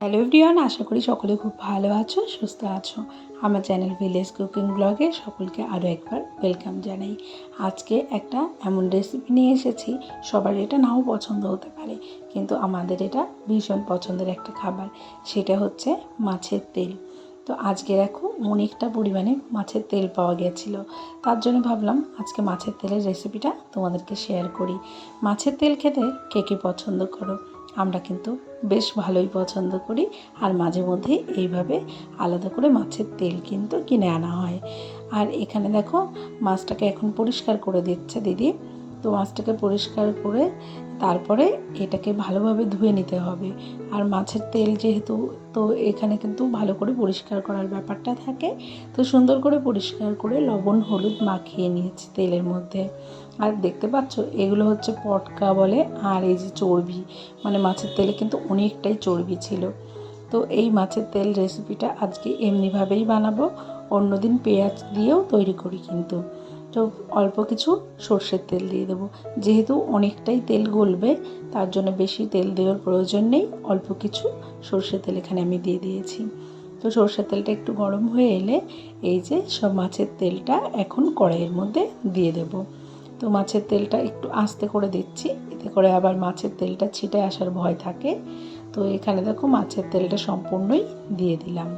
Hello everyone আশা করি সকলে খুব ভালো আছো, সুস্থ আছো। আমার চ্যানেল ভিলেজ কুকিং ব্লগে সকলকে আরও একবার ওয়েলকাম জানাই। আজকে একটা এমন রেসিপি নিয়ে এসেছি, সবার এটা নাও পছন্দ হতে পারে, কিন্তু আমাদের এটা ভীষণ পছন্দের একটা খাবার, সেটা হচ্ছে মাছের তেল। তো আজকে দেখো, অনেকটা পরিমাণে মাছের তেল পাওয়া গেছিল। তার জন্য ভাবলাম আজকে মাছের তেলের রেসিপিটা তোমাদেরকে শেয়ার করি। মাছের তেল খেতে কে কে পছন্দ করো? আমরা কিন্তু বেশ ভালোই পছন্দ করি আর মাঝে মধ্যে এইভাবে আলাদা করে মাছের তেল কিন্তু কিনে আনা হয়। আর এখানে দেখো মাছটাকে এখন পরিষ্কার করে দিচ্ছে দিদি। তো মাছটাকে পরিষ্কার করে তারপরে এটাকে ভালোভাবে ধুয়ে নিতে হবে। আর মাছের তেল যেহেতু, তো এখানে কিন্তু ভালো করে পরিষ্কার করার ব্যাপারটা থাকে। তো সুন্দর করে পরিষ্কার করে লবণ, হলুদ মাখিয়ে নিয়েছি তেলের মধ্যে। আর দেখতে পাচ্ছ, এগুলো হচ্ছে পটকা বলে আর এই যে চর্বি মানে মাছের তেলে কিন্তু অনেকটাই চর্বি ছিল। তো এই মাছের তেল রেসিপিটা আজকে এমনিভাবেই বানাবো, অন্যদিন পেঁয়াজ দিয়েও তৈরি করি কিন্তু। তো অল্প কিছু সর্ষের তেল দিয়ে দেবো। যেহেতু অনেকটাই তেল গলবে, তার জন্য বেশি তেল দেওয়ার প্রয়োজন নেই। অল্প কিছু সর্ষের তেল এখানে আমি দিয়ে দিয়েছি। তো সর্ষের তেলটা একটু গরম হয়ে এলে এই যে সব মাছের তেলটা এখন কড়াইয়ের মধ্যে দিয়ে দেবো। তো মাছের তেলটা একটু আস্তে করে দিচ্ছি, এতে করে আবার মাছের তেলটা ছিটে আসার ভয় থাকে। তো এখানে দেখো মাছের তেলটা সম্পূর্ণই দিয়ে দিলাম।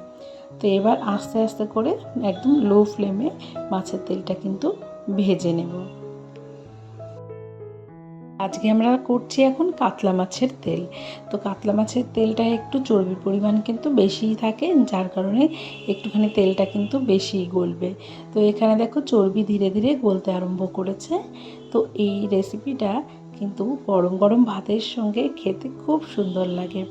তো এবার আস্তে আস্তে করে একদম লো ফ্লেমে মাছের তেলটা কিন্তু ভেজে নেব। আজকে আমরা করছি এখন কাতলা মাছের তেল। তো কাতলা মাছের তেলটা একটু চর্বির পরিমাণ কিন্তু বেশিই থাকে, যার কারণে একটুখানি তেলটা কিন্তু বেশিই গলবে। তো এখানে দেখো চর্বি ধীরে ধীরে গলতে আরম্ভ করেছে। তো এই রেসিপিটা কিন্তু গরম গরম ভাতের সঙ্গে খেতে খুব সুন্দর লাগে।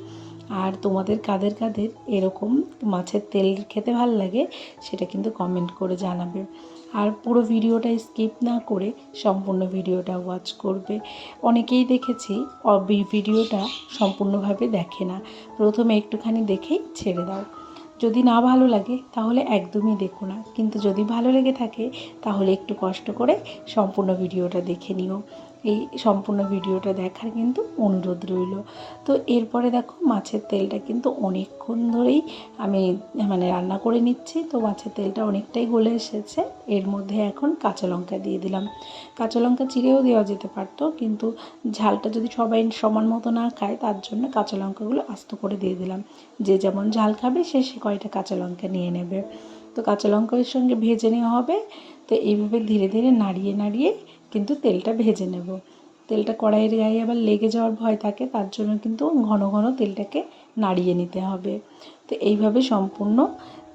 আর তোমাদের কাদের কাদের এরকম মাছের তেল খেতে ভালো লাগে সেটা কিন্তু কমেন্ট করে জানাবে। আর পুরো ভিডিওটা স্কিপ না করে সম্পূর্ণ ভিডিওটা ওয়াচ করবে। অনেকেই দেখেছি ভিডিওটা সম্পূর্ণভাবে দেখে না। প্রথমে একটুখানি দেখেই ছেড়ে দাও। যদি না ভালো লাগে তাহলে একদমই দেখো না। কিন্তু যদি ভালো লেগে থাকে তাহলে একটু কষ্ট করে সম্পূর্ণ ভিডিওটা দেখে নিও। এই সম্পূর্ণ ভিডিওটা দেখার কিন্তু অনুরোধ রইল। তো এরপরে দেখো মাছের তেলটা কিন্তু অনেকক্ষণ ধরেই আমি মানে রান্না করে নিচ্ছি। তো মাছের তেলটা অনেকটাই গলে এসেছে। এর মধ্যে এখন কাঁচা লঙ্কা দিয়ে দিলাম। কাঁচা লঙ্কা চিড়েও দেওয়া যেতে পারতো, কিন্তু ঝালটা যদি সবাই সমান মতো না খায়, তার জন্য কাঁচা লঙ্কাগুলো আস্ত করে দিয়ে দিলাম। যে যেমন ঝাল খাবে, সে সে কয়টা কাঁচা লঙ্কা নিয়ে নেবে। তো কাঁচা লঙ্কার সঙ্গে ভেজে নেওয়া হবে। তো এইভাবে ধীরে ধীরে নাড়িয়ে নাড়িয়ে কিন্তু তেলটা ভেজে নেব। তেলটা কড়াইয়ের গায়ে আবার লেগে যাওয়ার ভয় থাকে, তার জন্য কিন্তু ঘন ঘন তেলটাকে নাড়িয়ে নিতে হবে। তো এইভাবে সম্পূর্ণ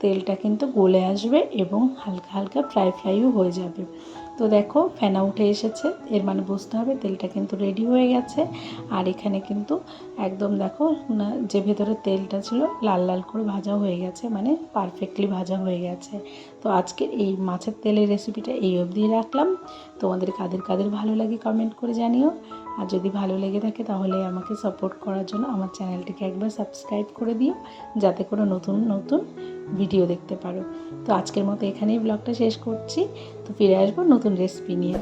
তেলটা কিন্তু গলে আসবে এবং হালকা হালকা ফ্রাই ফ্রাইও হয়ে যাবে। তো দেখো, ফেনা উঠে এসেছে। এর মানে বুঝতে হবে, তেলটা কিন্তু রেডি হয়ে গেছে। আর এখানে কিন্তু একদম দেখো যে ভেতরে তেলটা ছিল, লাল লাল করে ভাজা হয়ে গেছে মানে পারফেক্টলি ভাজা হয়ে গেছে। তো আজকের এই মাছের তেলের রেসিপিটা এই অবধি রাখলাম। তোমাদের কাদের কাদের ভালো লাগে কমেন্ট করে জানিও। আর যদি ভালো লেগে থাকে তাহলে আমাকে সাপোর্ট করার জন্য আমার চ্যানেলটিকে একবার সাবস্ক্রাইব করে দিও, যাতে করে নতুন নতুন ভিডিও দেখতে পারো। তো আজকের মতো এখানেই ব্লগটা শেষ করছি। তো ফিরে আসব নতুন রেসিপি নিয়ে।